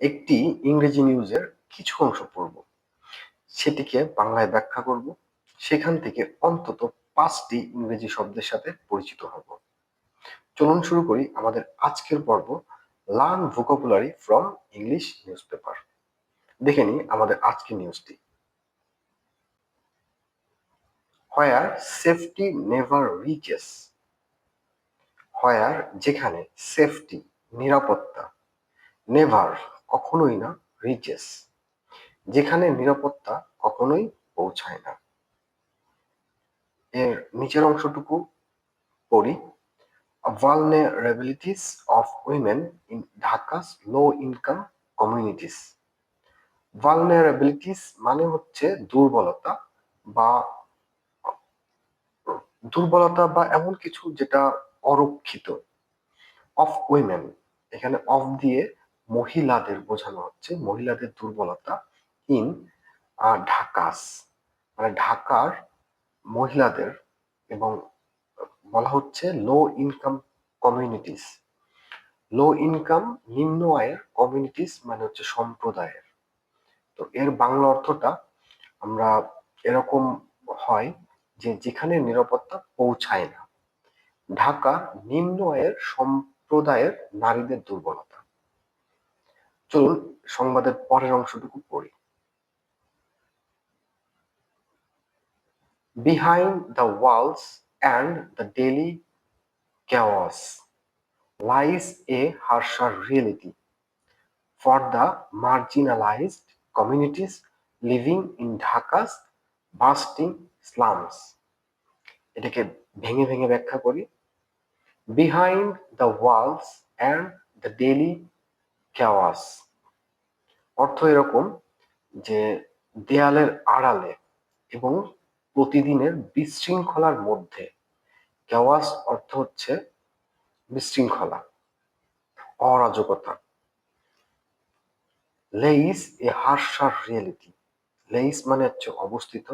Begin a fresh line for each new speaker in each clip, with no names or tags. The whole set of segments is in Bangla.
একটি ইংরেজি নিউজের কিছু অংশ পড়ব। সেটিকে বাংলায় ব্যাখ্যা করব। সেখান থেকে অন্তত পাঁচটি ইংরেজি শব্দের সাথে পরিচিত হব। চলুন শুরু করি আমাদের আজকের পর্ব learn vocabulary from English newspaper দেখে নিই আমাদের আজকের নিউজটি where safety never reaches where যেখানে সেফটি নিরাপত্তা। নেভার কখনোই না রিচেস যেখানে নিরাপত্তা কখনোই পৌঁছায় না। এর নিচের অংশটুকু পড়ি। Vulnerabilities of women in Dhaka's low income communities. Vulnerabilities মানে হচ্ছে দুর্বলতা বা দুর্বলতা বা এমন কিছু যেটা অরক্ষিত অফ উইমেন এখানে অফ দিয়ে মহিলাদের বোঝানো হচ্ছে, মহিলাদের দুর্বলতা ইন ঢাকাস। মানে ঢাকার মহিলাদের এবং বলা হচ্ছে low income communities low income নিম্ন আয়ের কমিউনিটিস মানে হচ্ছে সম্প্রদায়ের। তো এর বাংলা অর্থটা আমরা এরকম হয় যে যেখানে নিরাপত্তা পৌঁছায় না। ঢাকা নিম্ন আয়ের সম্প্রদায়ের নারীদের দুর্বলতা। চলুন সংবাদের পরের অংশটুকু পড়ি। Behind the walls and the daily chaos lies a harsher reality for the marginalised communities living in Dhaka's bustling slums এটাকে ভেঙে ভেঙে ব্যাখ্যা করি। Behind the walls and the daily chaos অর্থ এরকম যে, দেয়ালের আড়ালে এবং প্রতিদিনের বিশৃঙ্খলার মধ্যে। কেওয়াস অর্থ হচ্ছে বিশৃঙ্খলা, অরাজকতা। Less a harsher reality. Less মানে হচ্ছে অবস্থিত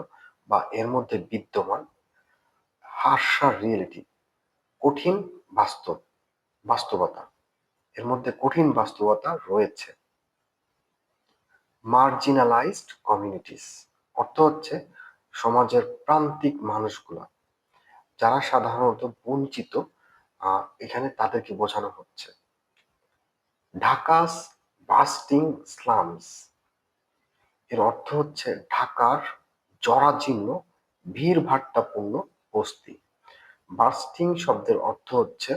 বা এর মধ্যে বিদ্যমান। হার্সার রিয়েলিটি, কঠিন বাস্তব, বাস্তবতা। এর মধ্যে কঠিন বাস্তবতা রয়েছে। মার্জিনালাইজড কমিউনিটিস অর্থ হচ্ছে সমাজের প্রান্তিক মানুষগুলা, যারা সাধারণত বঞ্চিত এখানে তাদেরকে বোঝানো হচ্ছে। ঢাকাস বাস্টিং স্লামস, এর অর্থ হচ্ছে ঢাকার জরাজীর্ণ ভিড় ভাট্টাপূর্ণ বস্তি। বাস্টিং শব্দের অর্থ হচ্ছে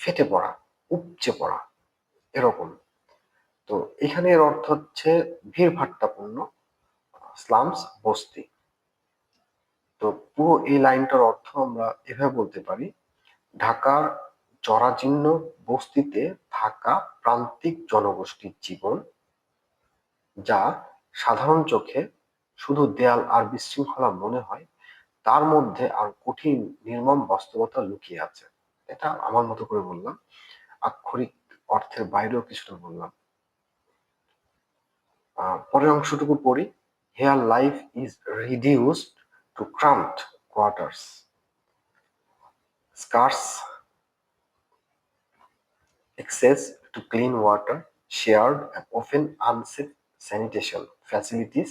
ফেটে পড়া। উপচে পড়া, এরকম। তো এখানে এর অর্থ হচ্ছে ভিড় ভাট্টাপূর্ণ স্লামস বস্তি। তো পুরো এই লাইনটার অর্থ আমরা এভাবে বলতে পারি, ঢাকার জরাজীর্ণ বস্তিতে থাকা প্রান্তিক জনগোষ্ঠীর জীবন, যা সাধারণ চোখে শুধু দেয়াল আর বিশৃঙ্খলা মনে হয়, তার মধ্যে আর কঠিন নির্মম বাস্তবতা লুকিয়ে আছে। এটা আমার মতো করে বললাম। আক্ষরিক অর্থের বাইরেও কিছুটা বললাম। পরের অংশটুকু পড়ি। Here life is reduced to cramped quarters scarce access to clean water shared and open unsafe sanitation facilities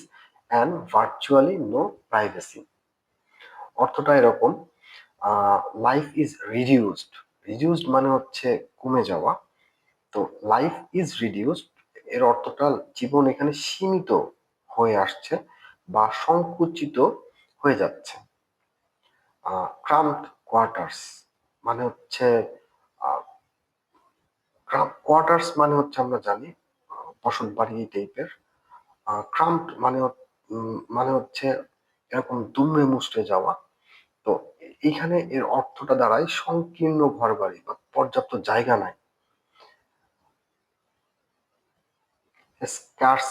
and virtually no privacy অর্থটা এরকম লাইফ ইজ রিডিউসড রিডিউসড মানে হচ্ছে কমে যাওয়া। তো লাইফ ইজ রিডিউসড এর অর্থটা জীবন এখানে সীমিত হয়ে আসছে বা সংকুচিত হয়ে যাচ্ছে। ক্রাম্পড কোয়ার্টার্স মানে হচ্ছে কোয়ার্টার্স মানে হচ্ছে আমরা জানি বসত বাড়ি টাইপের ক্রাম্পড মানে মানে হচ্ছে এরকম দুমড়ে মুচড়ে যাওয়া। তো এখানে এর অর্থটা দাঁড়ায় সংকীর্ণ ঘর বাড়ি বা পর্যাপ্ত জায়গা নাই। Scarce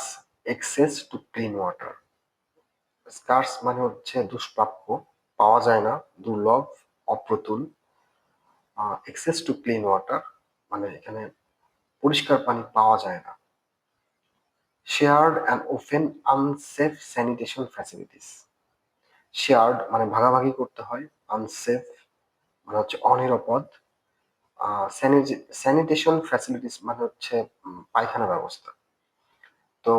access to clean water scarce মানে হচ্ছে দুষ্প্রাপ্য, পাওয়া যায় না, দুর্লভ, অপ্রতুল। এক্সেস টু ক্লিন ওয়াটার মানে এখানে পরিষ্কার পানি পাওয়া যায় না। Shared and open unsafe sanitation facilities shared মানে ভাগাভাগি করতে হয় আনসেফ মানে হচ্ছে অনিরাপদ। স্যানিটেশন ফ্যাসিলিটিস মানে হচ্ছে পায়খানা ব্যবস্থা। তো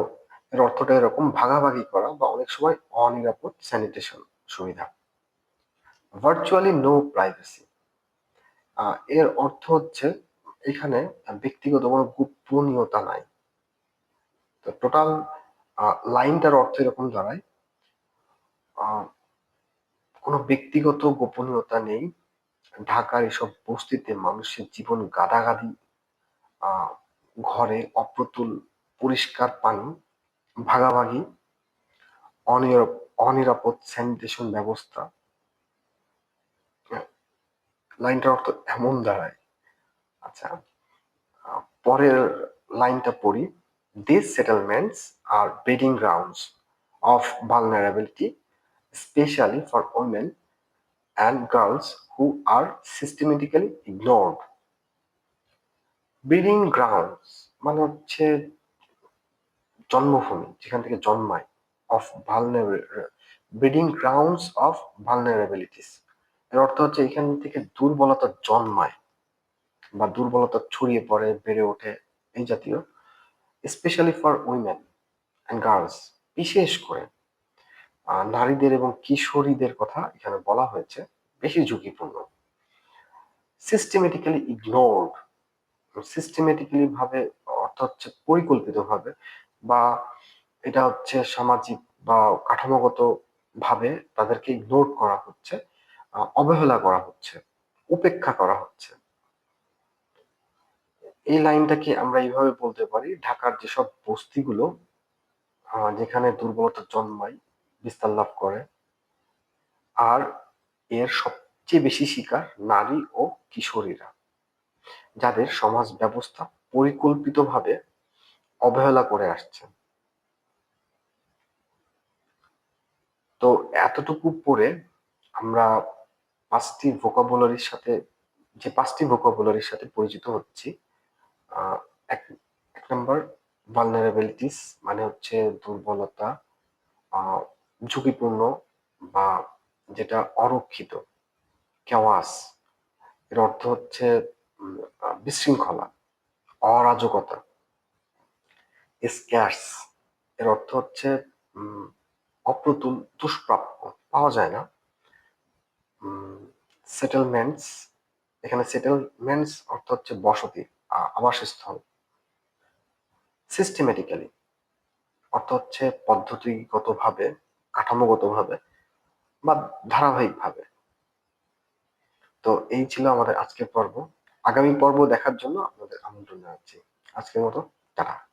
এর অর্থটা এরকম, ভাগাভাগি করা বা অনেক সময় অনিরাপদ স্যানিটেশন সুবিধা। ভার্চুয়ালি নো প্রাইভেসি এর অর্থ হচ্ছে, এখানে ব্যক্তিগত কোনো গোপনীয়তা নাই। তো টোটাল লাইনটার অর্থ এরকম দাঁড়ায়। কোনো ব্যক্তিগত গোপনীয়তা নেই। ঢাকার এসব বস্তিতে মানুষের জীবন গাদাগাদি ঘরে অপ্রতুল, পরিষ্কার পানি, ভাগাভাগি অনিরাপ অনিরাপদ স্যানিটেশন ব্যবস্থা। লাইনটার অর্থ এমন দাঁড়ায়। আচ্ছা পরের লাইনটা পড়ি। This settlements are breeding grounds of vulnerability especially for women and girls who are systematically ignored. Breeding grounds মানে হচ্ছে জন্মভূমি, যেখান থেকে জন্মায় of breeding grounds of vulnerabilities এর অর্থ হচ্ছে এখান থেকে দুর্বলতা জন্মায় বা দুর্বলতা ছড়িয়ে পড়ে, বেড়ে ওঠে এই জাতীয় specially for women and girls বিশেষ করে নারীদের এবং কিশোরীদের কথা এখানে বলা হয়েছে, বেশি ঝুঁকিপূর্ণ। সিস্টেমেটিক্যালি ইগনোরড সিস্টেমেটিক্যালি ভাবে, অর্থ হচ্ছে পরিকল্পিত ভাবে বা এটা হচ্ছে সামাজিক বা কাঠামোগত ভাবে তাদেরকে ইগনোর করা হচ্ছে অবহেলা করা হচ্ছে, উপেক্ষা করা হচ্ছে। এই লাইনটাকে আমরা এইভাবে বলতে পারি, ঢাকার যেসব বস্তিগুলো যেখানে দুর্বলতা জন্মায় বিস্তার লাভ করে। আর এর সবচেয়ে বেশি শিকার নারী ও কিশোরীরা, যাদের সমাজ ব্যবস্থা পরিকল্পিতভাবে অবহেলা করে আসছে। তো এতটুকু পরে আমরা পাঁচটি ভোকাবুলারির সাথে, যে পাঁচটি ভোকাবুলারির সাথে পরিচিত হচ্ছি এক এক নম্বর ভালনারেবিলিটিস মানে হচ্ছে দুর্বলতা ঝুঁকিপূর্ণ বা যেটা অরক্ষিত। কেওয়াস এর অর্থ হচ্ছে বিশৃঙ্খলা, অরাজকতা। স্ক্যার্স এর অর্থ হচ্ছে অপ্রতুল, দুষ্প্রাপ্য, পাওয়া যায় না। সেটেলমেন্টস এখানে সেটেলমেন্টস অর্থ হচ্ছে বসতি আবাসস্থল। সিস্টেমেটিক্যালি অর্থ হচ্ছে পদ্ধতিগতভাবে কাঠামোগতভাবে বা ধারাবাহিকভাবে। তো এই ছিল আমাদের আজকের পর্ব। আগামী পর্ব দেখার জন্য আপনাদের আমন্ত্রণ জানাচ্ছি। আজকের মতো, টাটা।